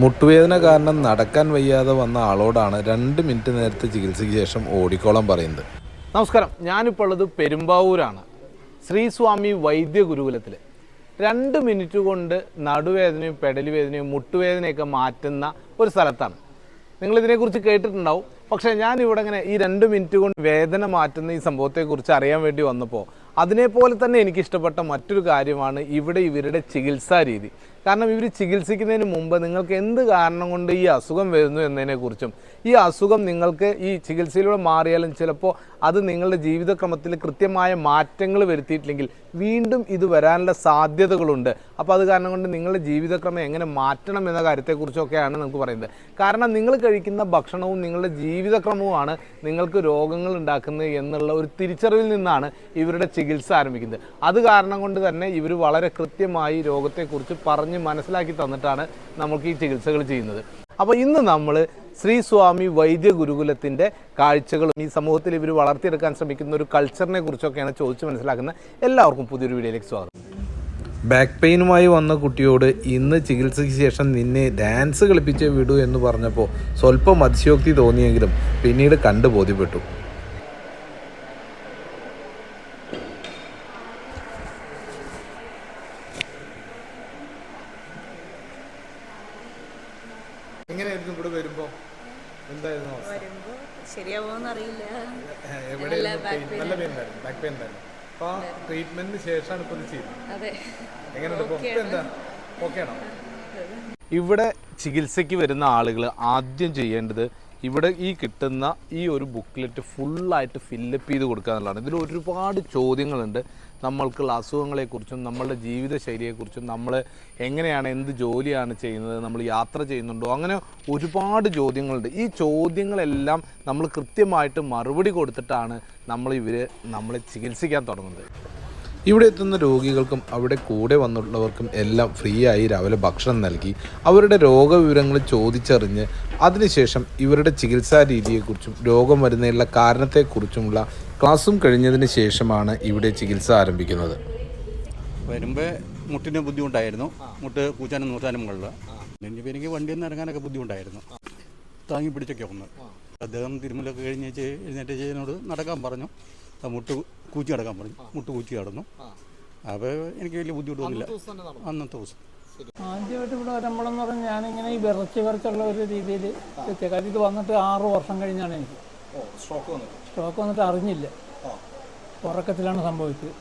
മുട്ടുവേദന കാരണം നടക്കാൻ വയ്യാതെ വന്ന ആളോടാണ് രണ്ട് മിനിറ്റ് നേരത്തെ ചികിത്സയ്ക്ക് ശേഷം ഓടിക്കോളം പറയുന്നത്. നമസ്കാരം. ഞാനിപ്പോൾ ഉള്ളത് പെരുമ്പാവൂരാണ്. ശ്രീസ്വാമി വൈദ്യ ഗുരുകുലത്തിൽ രണ്ട് മിനിറ്റ് കൊണ്ട് നടുവേദനയും പെടലി വേദനയും മുട്ടുവേദനയൊക്കെ മാറ്റുന്ന ഒരു സ്ഥലത്താണ്. നിങ്ങൾ ഇതിനെക്കുറിച്ച് കേട്ടിട്ടുണ്ടാവും. പക്ഷേ ഞാനിവിടെ ഇങ്ങനെ ഈ രണ്ട് മിനിറ്റ് കൊണ്ട് വേദന മാറ്റുന്ന ഈ സംഭവത്തെക്കുറിച്ച് അറിയാൻ വേണ്ടി വന്നപ്പോൾ അതിനെപ്പോലെ തന്നെ എനിക്കിഷ്ടപ്പെട്ട മറ്റൊരു കാര്യമാണ് ഇവിടെ ഇവരുടെ ചികിത്സാ രീതി. കാരണം ഇവർ ചികിത്സിക്കുന്നതിന് മുമ്പ് നിങ്ങൾക്ക് എന്ത് കാരണം കൊണ്ട് ഈ അസുഖം വരുന്നു എന്നതിനെക്കുറിച്ചും ഈ അസുഖം നിങ്ങൾക്ക് ഈ ചികിത്സയിലൂടെ മാറിയാലും ചിലപ്പോൾ അത് നിങ്ങളുടെ ജീവിതക്രമത്തിൽ കൃത്യമായ മാറ്റങ്ങൾ വരുത്തിയിട്ടില്ലെങ്കിൽ വീണ്ടും ഇത് വരാനുള്ള സാധ്യതകളുണ്ട്. അപ്പോൾ അത് കാരണം കൊണ്ട് നിങ്ങളുടെ ജീവിതക്രമം എങ്ങനെ മാറ്റണം എന്ന കാര്യത്തെക്കുറിച്ചൊക്കെയാണ് നമുക്ക് പറയുന്നത്. കാരണം നിങ്ങൾ കഴിക്കുന്ന ഭക്ഷണവും നിങ്ങളുടെ ജീവിതക്രമവുമാണ് നിങ്ങൾക്ക് രോഗങ്ങൾ ഉണ്ടാക്കുന്നത് എന്നുള്ള ഒരു തിരിച്ചറിവിൽ നിന്നാണ് ഇവരുടെ ചികിത്സ ആരംഭിക്കുന്നത്. അത് കാരണം കൊണ്ട് തന്നെ ഇവർ വളരെ കൃത്യമായി രോഗത്തെക്കുറിച്ച് പറഞ്ഞ് മനസ്സിലാക്കി തന്നിട്ടാണ് നമുക്ക് ഈ ചികിത്സകൾ ചെയ്യുന്നത്. അപ്പോൾ ഇന്ന് നമ്മൾ ശ്രീ സ്വാമി വൈദ്യ ഗുരുകുലത്തിന്റെ കാഴ്ചകളും ഈ സമൂഹത്തിൽ ഇവർ വളർത്തിയെടുക്കാൻ ശ്രമിക്കുന്ന ഒരു കൾച്ചറിനെ കുറിച്ചൊക്കെയാണ് ചോദിച്ച് മനസ്സിലാക്കുന്ന എല്ലാവർക്കും പുതിയൊരു വീഡിയോയിലേക്ക് സ്വാഗതം. ബാക്ക് പെയിനുമായി വന്ന കുട്ടിയോട് ഇന്ന് ചികിത്സയ്ക്ക് ശേഷം നിന്നെ ഡാൻസ് കളിപ്പിച്ച് വിടൂ എന്ന് പറഞ്ഞപ്പോൾ സ്വല്പം അതിശയോക്തി തോന്നിയെങ്കിലും പിന്നീട് കണ്ടു ബോധ്യപ്പെട്ടു എങ്ങനെയായിരുന്നു ഇവിടെ വരുമ്പോൾ എന്തായിരുന്നു വരുമ്പോ ശരിയാവോന്ന് അറിയില്ല എവിടെയായിരുന്നു നല്ല back pain? pain നല്ല പെയിൻ ഉണ്ടായിരുന്നു ബാക്ക് പെയിൻ ഉണ്ടായിരുന്നു അപ്പോൾ ആ ട്രീറ്റ്മെന്റിന് ശേഷമാണ് ഇപ്പോൾ ഇത് ചെയ്യുന്നത്. അതെ. എങ്ങനെയുണ്ട്? ഇപ്പോൾ ഇപ്പൊ എന്താ? ഓക്കെ ആണോ ഇവിടെ ചികിത്സയ്ക്ക് വരുന്ന ആളുകൾ ആദ്യം ചെയ്യേണ്ടത് ഇവിടെ ഈ കിട്ടുന്ന ഈ ഒരു ബുക്ക്ലെറ്റ് ഫുള്ളായിട്ട് ഫില്ലപ്പ് ചെയ്ത് കൊടുക്കുക എന്നുള്ളതാണ് ഇതിൽ ഒരുപാട് ചോദ്യങ്ങളുണ്ട്. നമ്മൾക്കുള്ള അസുഖങ്ങളെക്കുറിച്ചും നമ്മളുടെ ജീവിതശൈലിയെക്കുറിച്ചും നമ്മൾ എങ്ങനെയാണ് എന്ത് ജോലിയാണ് ചെയ്യുന്നത് നമ്മൾ യാത്ര ചെയ്യുന്നുണ്ടോ അങ്ങനെ ഒരുപാട് ചോദ്യങ്ങളുണ്ട്. ഈ ചോദ്യങ്ങളെല്ലാം നമ്മൾ കൃത്യമായിട്ട് മറുപടി കൊടുത്തിട്ടാണ് നമ്മൾ ഇവർ നമ്മളെ ചികിത്സിക്കാൻ തുടങ്ങുന്നത്. ഇവിടെ എത്തുന്ന രോഗികൾക്കും അവിടെ കൂടെ വന്നുള്ളവർക്കും എല്ലാം ഫ്രീ ആയി രാവിലെ ഭക്ഷണം നൽകി അവരുടെ രോഗവിവരങ്ങൾ ചോദിച്ചറിഞ്ഞ് അതിനുശേഷം ഇവരുടെ ചികിത്സാ രീതിയെക്കുറിച്ചും രോഗം വരുന്നതിനുള്ള കാരണത്തെക്കുറിച്ചുമുള്ള ക്ലാസ്സും കഴിഞ്ഞതിന് ശേഷമാണ് ഇവിടെ ചികിത്സ ആരംഭിക്കുന്നത്. വരുമ്പോൾ മുട്ടിന് ബുദ്ധിമുട്ടായിരുന്നു. മുട്ട് കൂച്ചാനും നൂറ്റാനും മുകളിൽ ഇനിയിപ്പോൾ എനിക്ക് വണ്ടിയിൽ നിന്ന് ഇറങ്ങാനൊക്കെ ബുദ്ധിമുട്ടായിരുന്നു. താങ്ങി പിടിച്ചൊക്കെ ഒന്ന്. അദ്ദേഹം തിരുമലൊക്കെ കഴിഞ്ഞ് എഴുന്നേറ്റ് ചെയ്യുന്നോട് നടക്കാൻ പറഞ്ഞു. മുട്ട് കൂച്ചി നടക്കാൻ പറഞ്ഞു. മുട്ട് കൂച്ചി കിടന്നു അപ്പോൾ എനിക്ക് വലിയ ബുദ്ധിമുട്ടൊന്നുമില്ല അന്നത്തെ ദിവസം. ആദ്യമായിട്ട് ഇവിടെ വരുമ്പോഴെന്ന് പറഞ്ഞാൽ ഞാനിങ്ങനെ ഈ വിറച്ച് വിറച്ചുള്ള ഒരു രീതിയിൽ എത്തിയ കാര്യം. ഇത് വന്നിട്ട് ആറ് വർഷം കഴിഞ്ഞാണ് എനിക്ക്. സ്ട്രോക്ക് വന്നിട്ട്. അറിഞ്ഞില്ല. ഉറക്കത്തിലാണ് സംഭവിച്ചത്.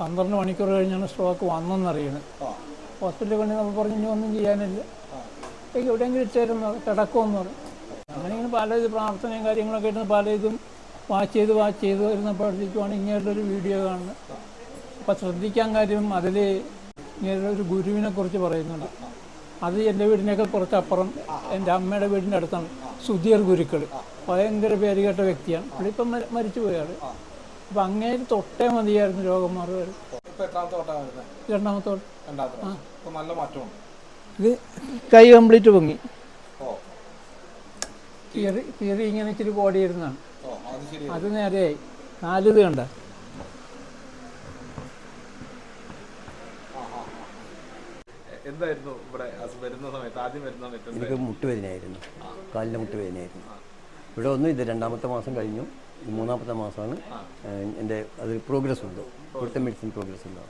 പന്ത്രണ്ട് മണിക്കൂർ കഴിഞ്ഞാണ് സ്ട്രോക്ക് വന്നെന്നറിയണത് ഹോസ്പിറ്റലിൽ കൊണ്ട് നമ്മൾ പറഞ്ഞു ഇനി ഒന്നും ചെയ്യാനില്ല. എവിടെയെങ്കിലും ഇട്ടേരുന്നു കിടക്കുമെന്ന് പറഞ്ഞു. അങ്ങനെ ഇങ്ങനെ പല ഇത് പ്രാർത്ഥനയും കാര്യങ്ങളൊക്കെ ആയിട്ട് പല ഇതും വാച്ച് ചെയ്ത് വാച്ച് ചെയ്ത് വരുന്നപ്പോഴത്തേക്കുമാണ് ഇങ്ങനെയുള്ളൊരു വീഡിയോ കാണുന്നത്. അപ്പം ശ്രദ്ധിക്കാൻ കാര്യം അതിൽ ഇങ്ങനെ ഒരു ഗുരുവിനെ കുറിച്ച് പറയുന്നുണ്ട്. അത് എന്റെ വീടിനേക്കാൾ കുറച്ചപ്പുറം എന്റെ അമ്മയുടെ വീടിന്റെ അടുത്താണ്. സുധീർ ഗുരുക്കൾ ഭയങ്കര പേരുകേട്ട വ്യക്തിയാണ്. പുള്ളിപ്പം മരിച്ചു പോയാൾ അപ്പം അങ്ങേര് തൊട്ടേ മതിയായിരുന്നു രോഗം മാറുക രണ്ടാമത്തോട്ട് രണ്ടാമത്തെ ഇത് കൈ കംപ്ലീറ്റ് പൊങ്ങി. കീറി കീറി ഇങ്ങനെ ഇച്ചിരി കോടിയിരുന്നാണ് ഓ അത് ശരി അത് നേരെയായി. നാലിത് കണ്ട. എന്തായിരുന്നു ഇവിടെ വരുന്ന സമയത്ത്? ആദ്യം വരുന്ന സമയത്ത്? എനിക്ക് മുട്ടുവേദനയായിരുന്നു. കാലിന്റെ മുട്ടുവേദനയായിരുന്നു. ഇവിടെ ഒന്നും ഇത് രണ്ടാമത്തെ മാസം കഴിഞ്ഞു. മൂന്നാമത്തെ മാസമാണ്. എന്റെ അത് പ്രോഗ്രസ് ഉണ്ട്. ഇവിടുത്തെ മെഡിസിൻ പ്രോഗ്രസ് ഉണ്ട്.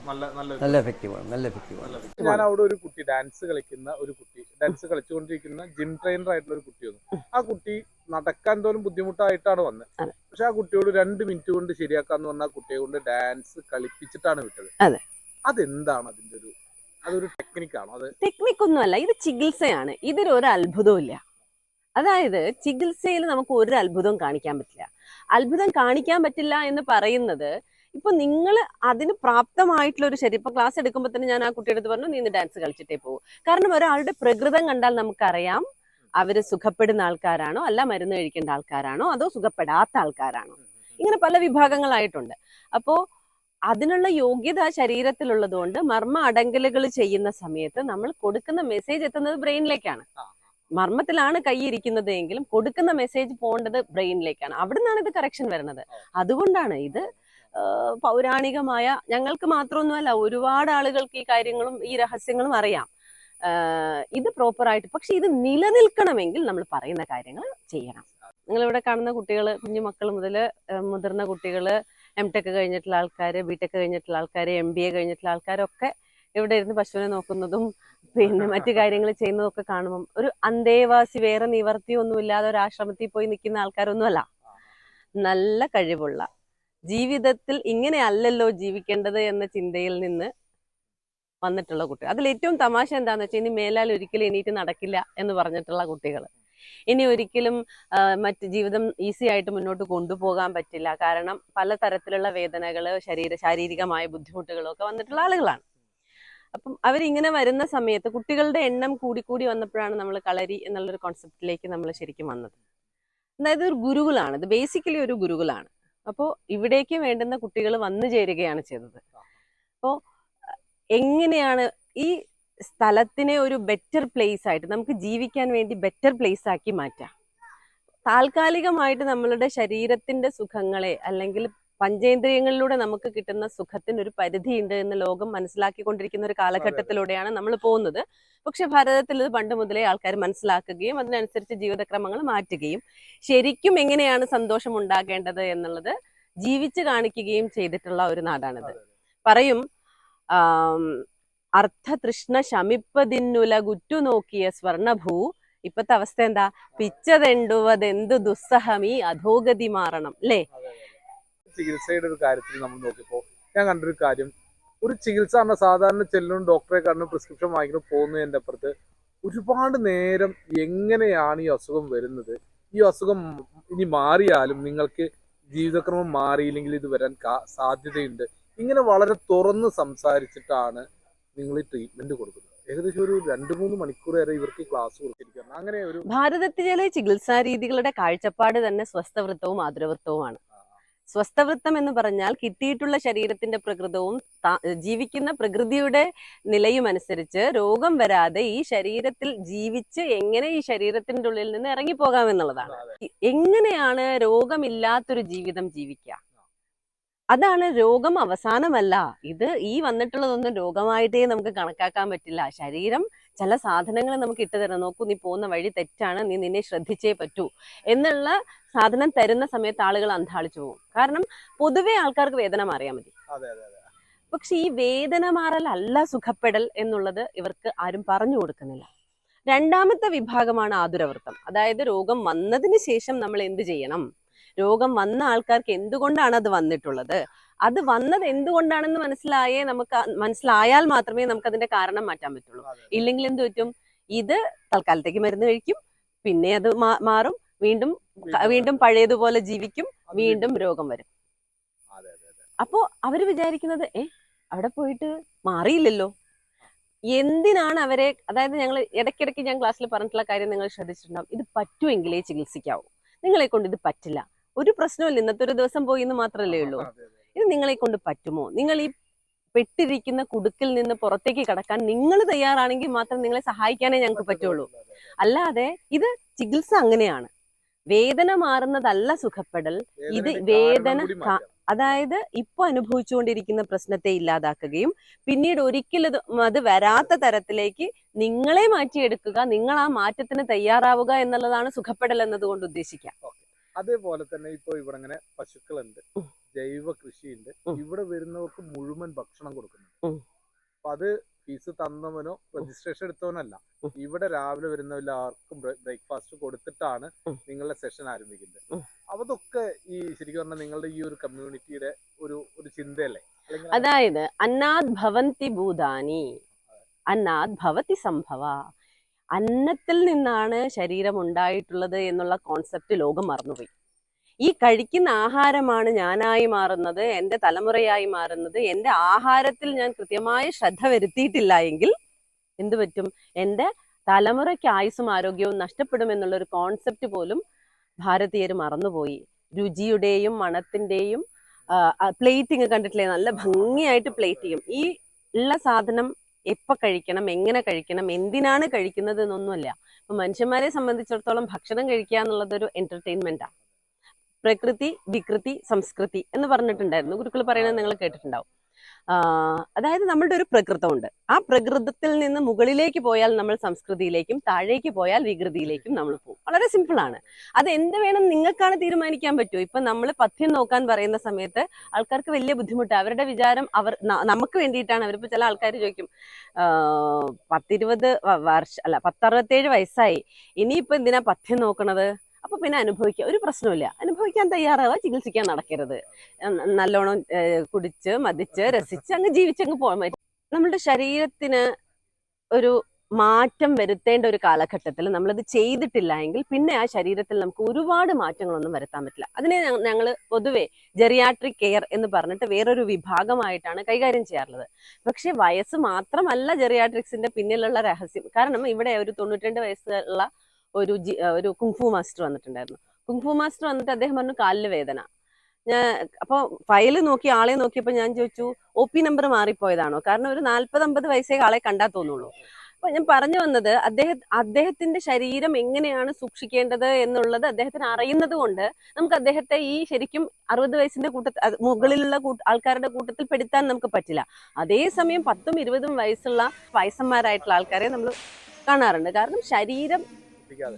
നല്ല എഫക്റ്റീവാണ് നല്ല എഫക്റ്റീവാണ് ഞാൻ അവിടെ ഒരു കുട്ടി ഡാൻസ് കളിക്കുന്ന ഒരു കുട്ടി ഡാൻസ് കളിച്ചുകൊണ്ടിരിക്കുന്ന ജിം ട്രെയിനർ ആയിട്ടുള്ള ഒരു കുട്ടി വന്നു. ആ കുട്ടി നടക്കാൻ തോലും ബുദ്ധിമുട്ടായിട്ടാണ് വന്നത്. പക്ഷെ ആ കുട്ടിയോട് രണ്ട് മിനിറ്റ് കൊണ്ട് ശരിയാക്കാന്ന് പറഞ്ഞ ആ കുട്ടിയെ കൊണ്ട് ഡാൻസ് കളിപ്പിച്ചിട്ടാണ് വിട്ടത്. അതെ. അതെന്താണ് അതിന്റെ അതൊരു ടെക്നിക്കാണോ അത് ടെക്നിക് ഒന്നുമല്ല ഇത് ചികിത്സയാണ്. ഇതിലൊരു ഇല്ല അതായത് ചികിത്സയിൽ നമുക്ക് ഒരു അത്ഭുതം കാണിക്കാൻ പറ്റില്ല. അത്ഭുതം കാണിക്കാൻ പറ്റില്ല എന്ന് പറയുന്നത് ഇപ്പൊ നിങ്ങൾ അതിന് പ്രാപ്തമായിട്ടുള്ള ഒരു ശരി ഇപ്പൊ ക്ലാസ് എടുക്കുമ്പോൾ തന്നെ ഞാൻ ആ കുട്ടിയുടെ അടുത്ത് പറഞ്ഞു നീ ഡാൻസ് കളിച്ചിട്ടേ പോകും കാരണം ഒരാളുടെ പ്രകൃതം കണ്ടാൽ നമുക്കറിയാം അവർ സുഖപ്പെടുന്ന ആൾക്കാരാണോ അല്ല മരുന്ന് കഴിക്കേണ്ട ആൾക്കാരാണോ അതോ സുഖപ്പെടാത്ത ആൾക്കാരാണോ. ഇങ്ങനെ പല വിഭാഗങ്ങളായിട്ടുണ്ട്. അപ്പോ അതിനുള്ള യോഗ്യത ശരീരത്തിലുള്ളത് കൊണ്ട് മർമ്മ അടങ്കലുകൾ ചെയ്യുന്ന സമയത്ത് നമ്മൾ കൊടുക്കുന്ന മെസ്സേജ് എത്തുന്നത് ബ്രെയിനിലേക്കാണ് മർമ്മത്തിലാണ് കൈ ഇരിക്കുന്നത് എങ്കിലും കൊടുക്കുന്ന മെസ്സേജ് പോകേണ്ടത് ബ്രെയിനിലേക്കാണ് അവിടെ നിന്നാണ് ഇത് കറക്ഷൻ വരുന്നത്. അതുകൊണ്ടാണ് ഇത് പൗരാണികമായ ഞങ്ങൾക്ക് മാത്രമൊന്നുമല്ല ഒരുപാട് ആളുകൾക്ക് ഈ കാര്യങ്ങളും ഈ രഹസ്യങ്ങളും അറിയാം. ഇത് പ്രോപ്പറായിട്ട് പക്ഷെ ഇത് നിലനിൽക്കണമെങ്കിൽ നമ്മൾ പറയുന്ന കാര്യങ്ങൾ ചെയ്യണം. നിങ്ങളിവിടെ കാണുന്ന കുട്ടികൾ കുഞ്ഞു മക്കൾ മുതൽ മുതിർന്ന കുട്ടികൾ എം ടെക് കഴിഞ്ഞിട്ടുള്ള ആൾക്കാർ ബി ടെക് കഴിഞ്ഞിട്ടുള്ള ആൾക്കാർ എം ബി എ കഴിഞ്ഞിട്ടുള്ള ആൾക്കാരൊക്കെ ഇവിടെ ഇരുന്ന് പശുവിനെ നോക്കുന്നതും പിന്നെ മറ്റു കാര്യങ്ങൾ ചെയ്യുന്നതും ഒക്കെ കാണുമ്പം ഒരു അന്തേവാസി വേറെ നിവർത്തി നിവർത്തിയൊന്നുമില്ലാതെ ഒരു ആശ്രമത്തിൽ പോയി നിൽക്കുന്ന ആൾക്കാരൊന്നുമല്ല. നല്ല കഴിവുള്ള ജീവിതത്തിൽ ഇങ്ങനെ അല്ലല്ലോ ജീവിക്കേണ്ടത് എന്ന ചിന്തയിൽ നിന്ന് വന്നിട്ടുള്ള കുട്ടികൾ അതിൽ ഏറ്റവും തമാശ എന്താണെന്ന് വെച്ചാൽ ഇനി മേലാൽ ഒരിക്കലും എണീറ്റ് നടക്കില്ല എന്ന് പറഞ്ഞിട്ടുള്ള കുട്ടികൾ ഇനി ഒരിക്കലും മറ്റ് ജീവിതം ഈസി ആയിട്ട് മുന്നോട്ട് കൊണ്ടുപോകാൻ പറ്റില്ല. കാരണം പലതരത്തിലുള്ള വേദനകൾ ശരീര ശാരീരികമായ ബുദ്ധിമുട്ടുകളൊക്കെ വന്നിട്ടുള്ള ആളുകളാണ്. അപ്പം അവരിങ്ങനെ വരുന്ന സമയത്ത് കുട്ടികളുടെ എണ്ണം കൂടിക്കൂടി വന്നപ്പോഴാണ് നമ്മൾ കളരി എന്നുള്ളൊരു കോൺസെപ്റ്റിലേക്ക് നമ്മൾ ശരിക്കും വന്നത്. അതായത് ഒരു ഗുരുകുലാണ്. ഇത് ബേസിക്കലി ഒരു ഗുരുകുലാണ്. അപ്പോൾ ഇവിടേക്ക് വേണ്ടുന്ന കുട്ടികൾ വന്നു ചേരുകയാണ് ചെയ്തത്. അപ്പോൾ എങ്ങനെയാണ് ഈ സ്ഥലത്തിനെ ഒരു ബെറ്റർ പ്ലേസ് ആയിട്ട് നമുക്ക് ജീവിക്കാൻ വേണ്ടി ബെറ്റർ പ്ലേസ് ആക്കി മാറ്റാം. താൽക്കാലികമായിട്ട് നമ്മളുടെ ശരീരത്തിന്റെ സുഖങ്ങളെ അല്ലെങ്കിൽ പഞ്ചേന്ദ്രിയങ്ങളിലൂടെ നമുക്ക് കിട്ടുന്ന സുഖത്തിന് ഒരു പരിധിയുണ്ട് എന്ന് ലോകം മനസ്സിലാക്കിക്കൊണ്ടിരിക്കുന്ന ഒരു കാലഘട്ടത്തിലൂടെയാണ് നമ്മൾ പോകുന്നത്. പക്ഷെ ഭാരതത്തിൽ ഇത് പണ്ട് മുതലേ ആൾക്കാർ മനസ്സിലാക്കുകയും അതിനനുസരിച്ച് ജീവിതക്രമങ്ങൾ മാറ്റുകയും ശരിക്കും എങ്ങനെയാണ് സന്തോഷം ഉണ്ടാകേണ്ടത് എന്നുള്ളത് ജീവിച്ച് കാണിക്കുകയും ചെയ്തിട്ടുള്ള ഒരു നാടാണിത്. പറയും ആം, അർത്ഥതൃഷ്ണ ശമിപ്പതിന്നുല ഗുറ്റു നോക്കിയ സ്വർണഭൂ. ഇപ്പത്തെ അവസ്ഥ എന്താ? പിച്ചതെണ്ടുവതെന്തു ദുസ്സഹമീ അധോഗതി മാറണം അല്ലേ? ചികിത്സയുടെ ഒരു കാര്യത്തിൽ നമ്മൾ നോക്കിയപ്പോ ഞാൻ കണ്ടൊരു കാര്യം. ഒരു ചികിത്സ പറഞ്ഞ സാധാരണ ചെല്ലും ഡോക്ടറെ കാണുന്നു പ്രിസ്ക്രിപ്ഷൻ വാങ്ങിക്കണം പോകുന്നതിന്റെ അപ്പുറത്ത് ഒരുപാട് നേരം എങ്ങനെയാണ് ഈ അസുഖം വരുന്നത്? ഈ അസുഖം ഇനി മാറിയാലും നിങ്ങൾക്ക് ജീവിതക്രമം മാറിയില്ലെങ്കിൽ ഇത് വരാൻ സാധ്യതയുണ്ട്. ഇങ്ങനെ വളരെ തുറന്ന് സംസാരിച്ചിട്ടാണ് നിങ്ങൾ ഈ ട്രീറ്റ്മെന്റ് കൊടുക്കുന്നത്. ഏകദേശം ഒരു രണ്ട് മൂന്ന് മണിക്കൂർ വരെ ഇവർക്ക് ക്ലാസ് കൊടുത്തിരിക്കുകയാണ്. അങ്ങനെ ഒരു ഭാരതത്തിലെ ചികിത്സാ രീതികളുടെ കാഴ്ചപ്പാട് തന്നെ സ്വസ്ഥവൃത്തവും ആതുരവൃത്തവുമാണ് സ്വസ്ഥവൃത്തം എന്ന് പറഞ്ഞാൽ കിട്ടിയിട്ടുള്ള ശരീരത്തിന്റെ പ്രകൃതവും ജീവിക്കുന്ന പ്രകൃതിയുടെ നിലയും അനുസരിച്ച് രോഗം വരാതെ ഈ ശരീരത്തിൽ ജീവിച്ച് എങ്ങനെ ഈ ശരീരത്തിന്റെ ഉള്ളിൽ നിന്ന് ഇറങ്ങിപ്പോകാം എന്നുള്ളതാണ്. ഇ- എങ്ങനെയാണ് രോഗമില്ലാത്തൊരു ജീവിതം ജീവിക്കുക? അതാണ് രോഗം അവസാനമല്ല. ഇത് ഈ വന്നിട്ടുള്ളതൊന്നും രോഗമായിട്ടേ നമുക്ക് കണക്കാക്കാൻ പറ്റില്ല. ശരീരം ചില സാധനങ്ങൾ നമുക്ക് ഇട്ട് തരാം നോക്കൂ നീ പോകുന്ന വഴി തെറ്റാണ്. നീ നിന്നെ ശ്രദ്ധിച്ചേ പറ്റൂ. എന്നുള്ള സാധനം തരുന്ന സമയത്ത് ആളുകൾ അന്താളിച്ചു പോകും. കാരണം പൊതുവെ ആൾക്കാർക്ക് വേദന മാറിയാൽ മതി. പക്ഷെ ഈ വേദന മാറലല്ല സുഖപ്പെടൽ എന്നുള്ളത് ഇവർക്ക് ആരും പറഞ്ഞു കൊടുക്കുന്നില്ല. രണ്ടാമത്തെ വിഭാഗമാണ് ആതുരവൃത്തം. അതായത് രോഗം വന്നതിന് ശേഷം നമ്മൾ എന്ത് ചെയ്യണം? രോഗം വന്ന ആൾക്കാർക്ക് എന്തുകൊണ്ടാണ് അത് വന്നിട്ടുള്ളത്? അത് വന്നത് എന്തുകൊണ്ടാണെന്ന് മനസ്സിലായേ നമുക്ക് മനസ്സിലായാൽ മാത്രമേ നമുക്ക് അതിന്റെ കാരണം മാറ്റാൻ പറ്റുള്ളൂ. ഇല്ലെങ്കിൽ എന്ത് പറ്റും? ഇത് തൽക്കാലത്തേക്ക് മരുന്ന് കഴിക്കും പിന്നെ അത് മാറും വീണ്ടും വീണ്ടും പഴയതുപോലെ ജീവിക്കും വീണ്ടും രോഗം വരും. അപ്പോ അവർ വിചാരിക്കുന്നത് ഏ അവിടെ പോയിട്ട് മാറിയില്ലല്ലോ? എന്തിനാണ് അവരെ അതായത് ഞങ്ങൾ ഇടയ്ക്കിടയ്ക്ക് ഞാൻ ക്ലാസ്സിൽ പറഞ്ഞിട്ടുള്ള കാര്യം നിങ്ങൾ ശ്രദ്ധിച്ചിട്ടുണ്ടാവും. ഇത് പറ്റുമെങ്കിലേ ചികിത്സിക്കാവൂ. നിങ്ങളെ കൊണ്ട് ഇത് പറ്റില്ല. ഒരു പ്രശ്നമില്ല ഇന്നത്തെ ഒരു ദിവസം പോയി എന്ന് മാത്രമല്ലേ ഉള്ളൂ. ഇത് നിങ്ങളെ കൊണ്ട് പറ്റുമോ? നിങ്ങൾ ഈ പെട്ടിരിക്കുന്ന കുടുക്കിൽ നിന്ന് പുറത്തേക്ക് കടക്കാൻ നിങ്ങൾ തയ്യാറാണെങ്കിൽ മാത്രം നിങ്ങളെ സഹായിക്കാനേ ഞങ്ങൾക്ക് പറ്റുള്ളൂ. അല്ലാതെ ഇത് ചികിത്സ അങ്ങനെയാണ്. വേദന മാറുന്നതല്ല സുഖപ്പെടൽ. ഇത് വേദന. അതായത് ഇപ്പൊ അനുഭവിച്ചുകൊണ്ടിരിക്കുന്ന പ്രശ്നത്തെ ഇല്ലാതാക്കുകയും പിന്നീട് ഒരിക്കലും അത് അത് വരാത്ത തരത്തിലേക്ക് നിങ്ങളെ മാറ്റിയെടുക്കുക നിങ്ങൾ ആ മാറ്റത്തിന് തയ്യാറാവുക എന്നുള്ളതാണ് സുഖപ്പെടൽ എന്നതുകൊണ്ട് ഉദ്ദേശിക്കുക. അതേപോലെ തന്നെ ഇപ്പൊ ഇവിടെ ഇങ്ങനെ പശുക്കളുണ്ട് ജൈവ കൃഷിയുണ്ട്. ഇവിടെ വരുന്നവർക്ക് മുഴുവൻ ഭക്ഷണം കൊടുക്കുന്നുണ്ട്. അപ്പൊ അത് ഫീസ് തന്നവനോ രജിസ്ട്രേഷൻ എടുത്തവനല്ല. അല്ല ഇവിടെ രാവിലെ വരുന്ന എല്ലാവർക്കും ബ്രേക്ക്ഫാസ്റ്റ് കൊടുത്തിട്ടാണ്. നിങ്ങളുടെ സെഷൻ ആരംഭിക്കുന്നത്. അപ്പൊ അതൊക്കെ ഈ ശരിക്കും പറഞ്ഞാൽ നിങ്ങളുടെ ഈ ഒരു കമ്മ്യൂണിറ്റിയുടെ ഒരു ഒരു ചിന്തയല്ലേ? അതായത് അന്നാദ് ഭവന്തി ഭൂതാനി അന്നാദ് ഭവതി സംഭവ അന്നത്തിൽ നിന്നാണ് ശരീരം ഉണ്ടായിട്ടുള്ളത് എന്നുള്ള കോൺസെപ്റ്റ് ലോകം മറന്നുപോയി. ഈ കഴിക്കുന്ന ആഹാരമാണ് ഞാനായി മാറുന്നത് എന്റെ തലമുറയായി മാറുന്നത് എന്റെ ആഹാരത്തിൽ ഞാൻ കൃത്യമായ ശ്രദ്ധ വരുത്തിയിട്ടില്ല എങ്കിൽ എന്തു പറ്റും? എന്റെ തലമുറയ്ക്ക് ആയുസ്സും ആരോഗ്യവും നഷ്ടപ്പെടും എന്നുള്ള ഒരു കോൺസെപ്റ്റ് പോലും ഭാരതീയർ മറന്നുപോയി. രുചിയുടെയും മണത്തിന്റെയും പ്ലേറ്റിങ് കണ്ടിട്ടില്ലേ? നല്ല ഭംഗിയായിട്ട് പ്ലേറ്റ് ചെയ്യും. ഈ ഉള്ള സാധനം എപ്പോൾ കഴിക്കണം എങ്ങനെ കഴിക്കണം എന്തിനാണ് കഴിക്കുന്നത് എന്നൊന്നുമല്ല ഇപ്പം മനുഷ്യന്മാരെ സംബന്ധിച്ചിടത്തോളം ഭക്ഷണം കഴിക്കുക എന്നുള്ളത് ഒരു എന്റർടൈൻമെന്റാണ് പ്രകൃതി വികൃതി സംസ്കൃതി എന്ന് പറഞ്ഞിട്ടുണ്ടായിരുന്നു. ഗുരുക്കൾ പറയുന്നത് നിങ്ങൾ കേട്ടിട്ടുണ്ടാവും. അതായത് നമ്മളുടെ ഒരു പ്രകൃതമുണ്ട്. ആ പ്രകൃതത്തിൽ നിന്ന് മുകളിലേക്ക് പോയാൽ നമ്മൾ സംസ്കൃതിയിലേക്കും താഴേക്ക് പോയാൽ വികൃതിയിലേക്കും നമ്മൾ പോകും. വളരെ സിമ്പിളാണ് അത് എന്ത് വേണം നിങ്ങൾക്കാണ് തീരുമാനിക്കാൻ പറ്റൂ ഇപ്പൊ നമ്മൾ പഥ്യം നോക്കാൻ പറയുന്ന സമയത്ത് ആൾക്കാർക്ക് വലിയ ബുദ്ധിമുട്ട്. അവരുടെ വിചാരം അവർ നമുക്ക് വേണ്ടിയിട്ടാണ്. അവരിപ്പോ ചില ആൾക്കാർ ചോദിക്കും പത്തിരുപത് വർഷ അല്ല പത്തറുപത്തേഴ് വയസ്സായി. ഇനിയിപ്പോ എന്തിനാ പഥ്യം നോക്കണത്? അപ്പൊ പിന്നെ അനുഭവിക്കുക ഒരു പ്രശ്നമില്ല അനുഭവിക്കാൻ തയ്യാറാവുക ചികിത്സിക്കാൻ നടക്കരുത്. നല്ലോണം കുടിച്ച് മതിച്ച് രസിച്ച് അങ്ങ് ജീവിച്ചങ്ങ് പോകാൻ പറ്റും. നമ്മുടെ ശരീരത്തിന് ഒരു മാറ്റം വരുത്തേണ്ട ഒരു കാലഘട്ടത്തിൽ നമ്മളത് ചെയ്തിട്ടില്ല എങ്കിൽ പിന്നെ ആ ശരീരത്തിൽ നമുക്ക് ഒരുപാട് മാറ്റങ്ങളൊന്നും വരുത്താൻ പറ്റില്ല. അതിനെ ഞങ്ങൾ പൊതുവെ ജെറിയാട്രിക് കെയർ എന്ന് പറഞ്ഞിട്ട് വേറൊരു വിഭാഗമായിട്ടാണ് കൈകാര്യം ചെയ്യാറുള്ളത്. പക്ഷെ വയസ്സ് മാത്രമല്ല ജെറിയാട്രിക്സിന്റെ പിന്നിലുള്ള രഹസ്യം. കാരണം ഇവിടെ ഒരു തൊണ്ണൂറ്റിരണ്ട് വയസ്സുള്ള ഒരു ഒരു കുങ്ഫു മാസ്റ്റർ വന്നിട്ടുണ്ടായിരുന്നു. കുങ്ഫു മാസ്റ്റർ വന്നിട്ട് അദ്ദേഹം പറഞ്ഞു കാലിന് വേദന. ഞാൻ അപ്പൊ ഫയൽ നോക്കി ആളെ നോക്കിയപ്പോ ഞാൻ ചോദിച്ചു ഒ പി നമ്പർ മാറിപ്പോയതാണോ? കാരണം ഒരു നാല്പത് അമ്പത് വയസ്സേ ആളെ കണ്ടാ തോന്നുള്ളൂ. അപ്പൊ ഞാൻ പറഞ്ഞു വന്നത് അദ്ദേഹം അദ്ദേഹത്തിന്റെ ശരീരം എങ്ങനെയാണ് സൂക്ഷിക്കേണ്ടത് എന്നുള്ളത് അദ്ദേഹത്തിന് അറിയുന്നത് കൊണ്ട് നമുക്ക് അദ്ദേഹത്തെ ഈ ശരിക്കും അറുപത് വയസ്സിന്റെ കൂട്ട മുകളിലുള്ള ആൾക്കാരുടെ കൂട്ടത്തിൽ പെടുത്താൻ നമുക്ക് പറ്റില്ല. അതേസമയം പത്തും ഇരുപതും വയസ്സുള്ള വയസ്സന്മാരായിട്ടുള്ള ആൾക്കാരെ നമ്മൾ കാണാറുണ്ട്. കാരണം ശരീരം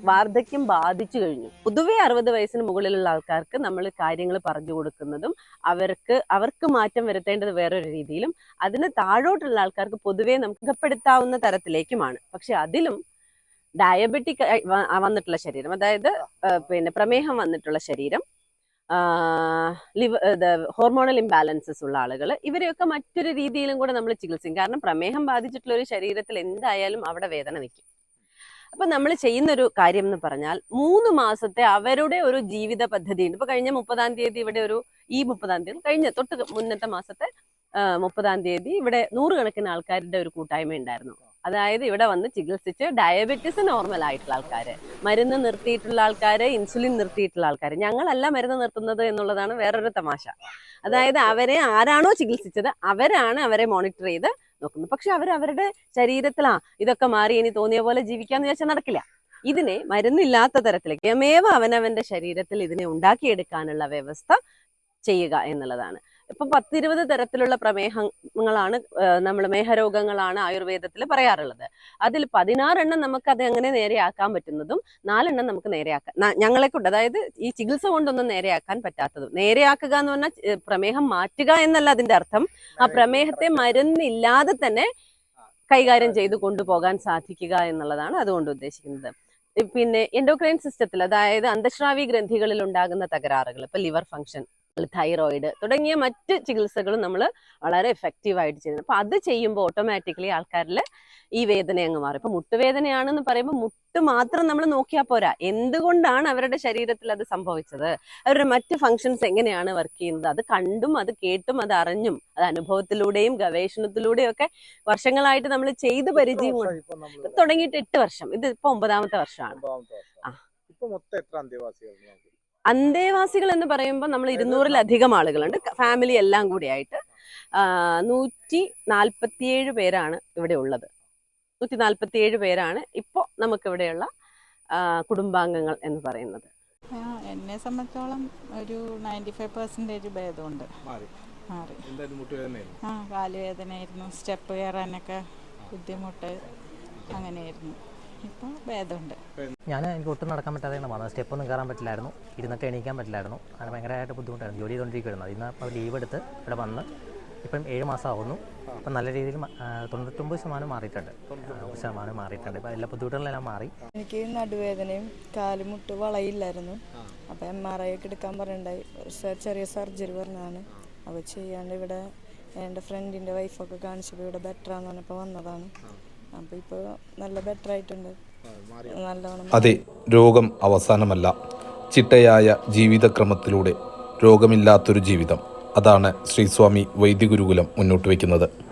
വാർദ്ധക്യം ബാധിച്ചു കഴിഞ്ഞു. പൊതുവെ അറുപത് വയസ്സിന് മുകളിലുള്ള ആൾക്കാർക്ക് നമ്മൾ കാര്യങ്ങൾ പറഞ്ഞു കൊടുക്കുന്നതും അവർക്ക് അവർക്ക് മാറ്റം വരുത്തേണ്ടത് വേറൊരു രീതിയിലും അതിന് താഴോട്ടുള്ള ആൾക്കാർക്ക് പൊതുവെ നമുക്ക് സുഖപ്പെടുത്താവുന്ന തരത്തിലേക്കുമാണ്. പക്ഷെ അതിലും ഡയബറ്റിക് വന്നിട്ടുള്ള ശരീരം അതായത് പിന്നെ പ്രമേഹം വന്നിട്ടുള്ള ശരീരം ലിവ ഹോർമോണൽ ഇംബാലൻസസ് ഉള്ള ആളുകൾ ഇവരെയൊക്കെ മറ്റൊരു രീതിയിലും കൂടെ നമ്മൾ ചികിത്സിക്കും. കാരണം പ്രമേഹം ബാധിച്ചിട്ടുള്ള ഒരു ശരീരത്തിൽ എന്തായാലും അവിടെ വേദന നിൽക്കും. അപ്പൊ നമ്മൾ ചെയ്യുന്ന ഒരു കാര്യം എന്ന് പറഞ്ഞാൽ മൂന്ന് മാസത്തെ അവരുടെ ഒരു ജീവിത പദ്ധതി ഉണ്ട് ഇപ്പൊ കഴിഞ്ഞ മുപ്പതാം തീയതി ഇവിടെ ഒരു ഈ മുപ്പതാം തീയതി കഴിഞ്ഞ തൊട്ട് മുന്നത്തെ മാസത്തെ മുപ്പതാം തീയതി ഇവിടെ നൂറുകണക്കിന് ആൾക്കാരുടെ ഒരു കൂട്ടായ്മ ഉണ്ടായിരുന്നു. അതായത് ഇവിടെ വന്ന് ചികിത്സിച്ച് ഡയബറ്റിസ് നോർമൽ ആയിട്ടുള്ള ആൾക്കാര് മരുന്ന് നിർത്തിയിട്ടുള്ള ആൾക്കാര് ഇൻസുലിൻ നിർത്തിയിട്ടുള്ള ആൾക്കാര്. ഞങ്ങളല്ല മരുന്ന് നിർത്തുന്നത് എന്നുള്ളതാണ് വേറൊരു തമാശ. അതായത് അവരെ ആരാണോ ചികിത്സിച്ചത് അവരാണ് അവരെ മോണിറ്റർ ചെയ്ത് നോക്കുന്നത് പക്ഷെ അവർ അവരുടെ ശരീരത്തിലാ ഇതൊക്കെ മാറി ഇനി തോന്നിയ പോലെ ജീവിക്കാന്ന് വിചാരിച്ചാൽ നടക്കില്ല. ഇതിനെ മരുന്നില്ലാത്ത തരത്തിലേക്ക്യമേവ അവനവന്റെ ശരീരത്തിൽ ഇതിനെ ഉണ്ടാക്കിയെടുക്കാനുള്ള വ്യവസ്ഥ ചെയ്യുക എന്നുള്ളതാണ്. ഇപ്പൊ പത്തിരുപത് തരത്തിലുള്ള പ്രമേഹങ്ങളാണ് നമ്മൾ മേഹരോഗങ്ങളാണ് ആയുർവേദത്തിൽ പറയാറുള്ളത്. അതിൽ പതിനാറെണ്ണം നമുക്ക് അത് എങ്ങനെ നേരെയാക്കാൻ പറ്റുന്നതും നാലെണ്ണം നമുക്ക് നേരെയാക്കാൻ ഞങ്ങളെ കൊണ്ട് അതായത് ഈ ചികിത്സ കൊണ്ടൊന്നും നേരെയാക്കാൻ പറ്റാത്തതും. നേരെയാക്കുക എന്ന് പറഞ്ഞാൽ പ്രമേഹം മാറ്റുക എന്നല്ല അതിന്റെ അർത്ഥം. ആ പ്രമേഹത്തെ മരുന്നില്ലാതെ തന്നെ കൈകാര്യം ചെയ്ത് കൊണ്ടുപോകാൻ സാധിക്കുക എന്നുള്ളതാണ് അതുകൊണ്ട് ഉദ്ദേശിക്കുന്നത്. പിന്നെ എൻഡോക്രൈൻ സിസ്റ്റത്തിൽ അതായത് അന്തശ്രാവി ഗ്രന്ഥികളിൽ ഉണ്ടാകുന്ന തകരാറുകൾ ഇപ്പൊ ലിവർ ഫംഗ്ഷൻ തൈറോയിഡ് തുടങ്ങിയ മറ്റ് ചികിത്സകളും നമ്മൾ വളരെ എഫക്റ്റീവ് ആയിട്ട് ചെയ്യുന്നത് അപ്പൊ അത് ചെയ്യുമ്പോൾ ഓട്ടോമാറ്റിക്കലി ആൾക്കാരിൽ ഈ വേദന അങ്ങ് മാറും. ഇപ്പൊ മുട്ടുവേദനയാണെന്ന് പറയുമ്പോൾ മുട്ട് മാത്രം നമ്മൾ നോക്കിയാൽ പോരാ. എന്തുകൊണ്ടാണ് അവരുടെ ശരീരത്തിൽ അത് സംഭവിച്ചത്? അവരുടെ മറ്റ് ഫങ്ഷൻസ് എങ്ങനെയാണ് വർക്ക് ചെയ്യുന്നത്? അത് കണ്ടും അത് കേട്ടും അത് അറിഞ്ഞും അത് അനുഭവത്തിലൂടെയും ഗവേഷണത്തിലൂടെയും ഒക്കെ വർഷങ്ങളായിട്ട് നമ്മൾ ചെയ്ത് പരിചയം തുടങ്ങിയിട്ട് എട്ട് വർഷം. ഇത് ഇപ്പൊ ഒമ്പതാമത്തെ വർഷമാണ്. ആ. ഇപ്പൊ മൊത്തം എത്ര അന്തേവാസികൾ അന്തേവാസികൾ എന്ന് പറയുമ്പോൾ നമ്മൾ ഇരുന്നൂറിലധികം ആളുകളുണ്ട്. ഫാമിലി എല്ലാം കൂടി ആയിട്ട്. നൂറ്റി നാൽപ്പത്തിയേഴ് പേരാണ് ഇവിടെ ഉള്ളത്. നൂറ്റി നാൽപ്പത്തിയേഴ് പേരാണ് ഇപ്പോൾ നമുക്കിവിടെയുള്ള കുടുംബാംഗങ്ങൾ എന്ന് പറയുന്നത്. എന്നെ സംബന്ധിച്ചോളം ഒരു നയന്റി ഫൈവ് പെർസെന്റേജ് ഭേദമുണ്ട്. മാറി. ആ കാലുവേദനയായിരുന്നു. സ്റ്റെപ്പ് കയറാനൊക്കെ ബുദ്ധിമുട്ട് അങ്ങനെയായിരുന്നു. ഇപ്പോൾ ഭേദമുണ്ട്. ഞാൻ എനിക്ക് ഒട്ടും നടക്കാൻ പറ്റാതെയാണ് വന്നത്. സ്റ്റെപ്പൊന്നും കയറാൻ പറ്റില്ലായിരുന്നു. ഇരുന്നിട്ട് എണീക്കാൻ പറ്റില്ലായിരുന്നു. അങ്ങനെ ഭയങ്കരമായിട്ട് ബുദ്ധിമുട്ടായിരുന്നു. ജോലി ചെയ്തുകൊണ്ടിരിക്കുകയായിരുന്നു ഇന്ന് അപ്പോൾ ലീവ് എടുത്ത് ഇവിടെ വന്ന് ഇപ്പം ഏഴ് മാസം ആവുന്നു അപ്പം നല്ല രീതിയിൽ തൊണ്ണൂറ്റൊമ്പത് ശതമാനം മാറിയിട്ടുണ്ട്. തൊണ്ണൂറ്റൊമ്പത് ശതമാനം മാറിയിട്ടുണ്ട്. ഇപ്പം എല്ലാ ബുദ്ധിമുട്ടുകളെല്ലാം മാറി. എനിക്ക് നടുവേദനയും കാലുമുട്ട് വളയില്ലായിരുന്നു. അപ്പോൾ എം ആർ ഐ ഒക്കെ എടുക്കാൻ പറഞ്ഞിട്ടുണ്ടായി. ചെറിയ സർജറി പറഞ്ഞതാണ്. അപ്പോൾ ചെയ്യാണ്ട് ഇവിടെ എന്റെ ഫ്രണ്ടിന്റെ വൈഫൊക്കെ കാണിച്ചപ്പോൾ ഇവിടെ ബെറ്റർ ആണെന്ന് പറഞ്ഞപ്പോൾ വന്നതാണ്. നല്ല ബെറ്റർ ആയിട്ടുണ്ട്. അതെ രോഗം അവസാനമല്ല. ചിട്ടയായ ജീവിതക്രമത്തിലൂടെ രോഗമില്ലാത്തൊരു ജീവിതം. അതാണ് ശ്രീസ്വാമി വൈദ്യഗുരുകുലം മുന്നോട്ട് വയ്ക്കുന്നത്.